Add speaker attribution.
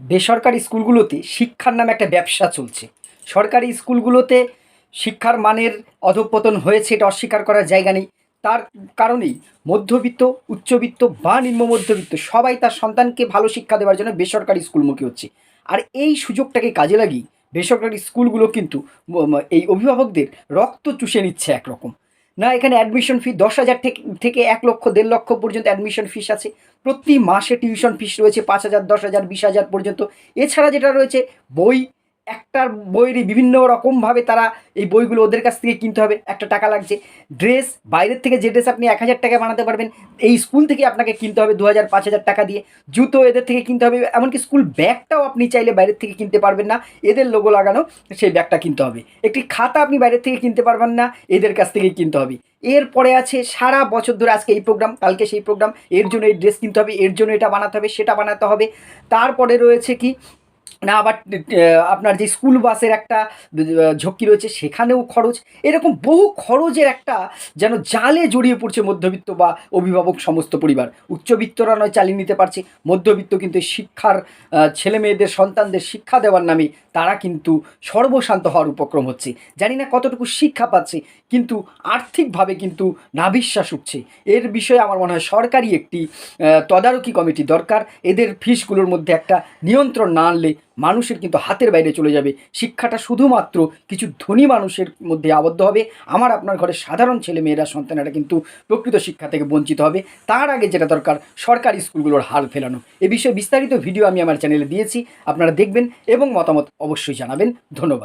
Speaker 1: বেসরকারি স্কুলগুলোতে শিক্ষার নামে একটা ব্যবসা চলছে। সরকারি স্কুলগুলোতে শিক্ষার মানের অধঃপতন হয়েছে, এটা অস্বীকার করার জায়গা নেই। তার কারণেই মধ্যবিত্ত, উচ্চবিত্ত বা নিম্ন মধ্যবিত্ত সবাই তার সন্তানকে ভালো শিক্ষা দেওয়ার জন্য বেসরকারি স্কুলমুখী হচ্ছে। আর এই সুযোগটাকে কাজে লাগিয়ে বেসরকারি স্কুলগুলো কিন্তু এই অভিভাবকদের রক্ত চুষে নিচ্ছে একরকম। না, এখানে অ্যাডমিশন ফি দশ হাজার থেকে এক লক্ষ, দেড় লক্ষ পর্যন্ত অ্যাডমিশন ফিস আছে। প্রতি মাসে টিউশন ফিস রয়েছে পাঁচ হাজার, দশ হাজার, বিশ হাজার পর্যন্ত। এছাড়া যেটা রয়েছে, বই একটার বইয়েরই বিভিন্ন রকমভাবে তারা এই বইগুলো ওদের কাছ থেকে কিনতে হবে। একটা টাকা লাগছে। ড্রেস, বাইরের থেকে যে ড্রেস আপনি এক হাজার টাকা বানাতে পারবেন, এই স্কুল থেকে আপনাকে কিনতে হবে দু হাজার পাঁচ হাজার টাকা দিয়ে। জুতো এদের থেকে কিনতে হবে, এমনকি স্কুল ব্যাগটাও আপনি চাইলে বাইরের থেকে কিনতে পারবেন না। এদের লোগো লাগানো, সেই ব্যাগটা কিনতে হবে। একটি খাতা আপনি বাইরের থেকে কিনতে পারবেন না, এদের কাছ থেকেই কিনতে হবে। এরপরে আছে সারা বছর ধরে আজকে এই প্রোগ্রাম কালকে সেই প্রোগ্রাম এর জন্য এই ড্রেস কিনতে হবে, এর জন্য এটা বানাতে হবে, সেটা বানাতে হবে। তারপরে রয়েছে কি? না, আবার আপনার যে স্কুল বাসের একটা ঝক্কি রয়েছে, সেখানেও খরচ। এরকম বহু খরচের একটা যেন জালে জড়িয়ে পড়ছে মধ্যবিত্ত বা অভিভাবক সমস্ত পরিবার। উচ্চবিত্তরা নয় চালিয়ে নিতে পারছে, মধ্যবিত্ত কিন্তু শিক্ষার ছেলে মেয়েদের সন্তানদের শিক্ষা দেওয়ার নামে তারা কিন্তু সর্বশান্ত হওয়ার উপক্রম হচ্ছে। জানি না কতটুকু শিক্ষা পাচ্ছে, কিন্তু আর্থিকভাবে কিন্তু নাবিশ্বাস উঠছে। এর বিষয়ে আমার মনে হয় সরকারি একটি তদারকি কমিটি দরকার। এদের ফিসগুলোর মধ্যে একটা নিয়ন্ত্রণ না আনলে মানুষের কিন্তু হাতের বাইরে চলে যাবে। শিক্ষাটা শুধুমাত্র কিছু ধনী মানুষের মধ্যে আবদ্ধ হবে। আমার আপনার ঘরের সাধারণ ছেলে মেয়েরা, সন্তানেরা কিন্তু প্রকৃত শিক্ষা থেকে বঞ্চিত হবে। তার আগে যেটা দরকার, সরকারি স্কুলগুলোর হাল ফেলানো। এ বিষয়ে বিস্তারিত ভিডিও আমি আমার চ্যানেলে দিয়েছি, আপনারা দেখবেন এবং মতামত অবশ্যই জানাবেন। ধন্যবাদ।